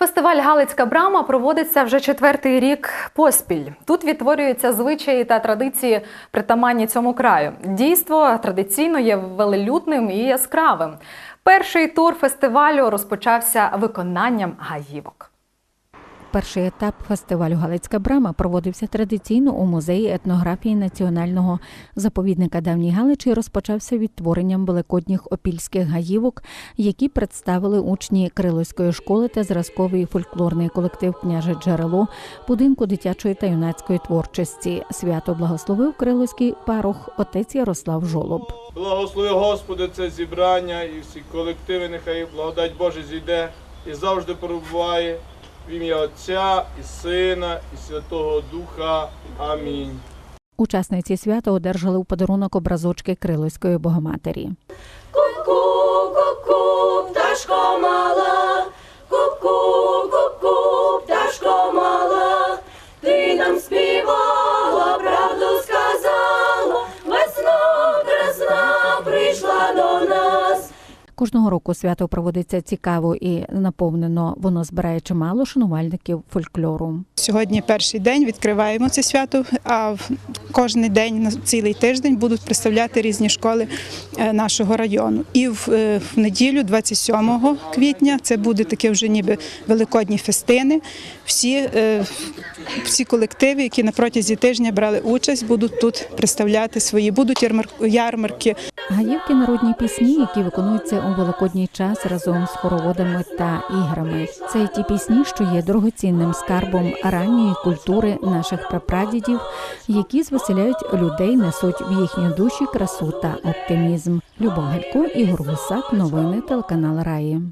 Фестиваль Галицька брама проводиться вже четвертий рік поспіль. Тут відтворюються звичаї та традиції, притаманні цьому краю. Дійство традиційно є велелюдним і яскравим. Перший тур фестивалю розпочався виконанням гаївок. Перший етап фестивалю Галицька брама проводився традиційно у музеї етнографії національного заповідника Давній Галичі. Розпочався відтворенням великодніх опільських гаївок, які представили учні Криловської школи та зразковий фольклорний колектив Княже Джерело будинку дитячої та юнацької творчості. Свято благословив Криловський парох отець Ярослав Жолоб. Благослови Господи це зібрання і всі колективи, нехай благодать Божа зійде і завжди перебуває в ім'я Отця і Сина, і Святого Духа. Амінь. Учасниці свята одержали у подарунок образочки Крилоської богоматері. Ку-ку, ку-ку, пташко мала, Кожного року свято проводиться цікаво і наповнено. Воно збирає чимало шанувальників фольклору. Сьогодні перший день відкриваємо це свято, а кожен день на цілий тиждень будуть представляти різні школи е, нашого району. І в, е, в неділю, 27 квітня, це буде таке вже ніби великодні фестини. Всі, е, всі колективи, які на протязі тижня брали участь, будуть тут представляти свої. Будуть ярмар- ярмарки, Гаївки народні пісні, які виконуються у великодній час разом з хороводами та іграми. Це ті пісні, що є дорогоцінним скарбом ранньої культури наших прапрадідів, які звеселяють людей, несуть в їхні душі красу та оптимізм. Любов Галько, Ігор Гусак, новини телеканал Раї.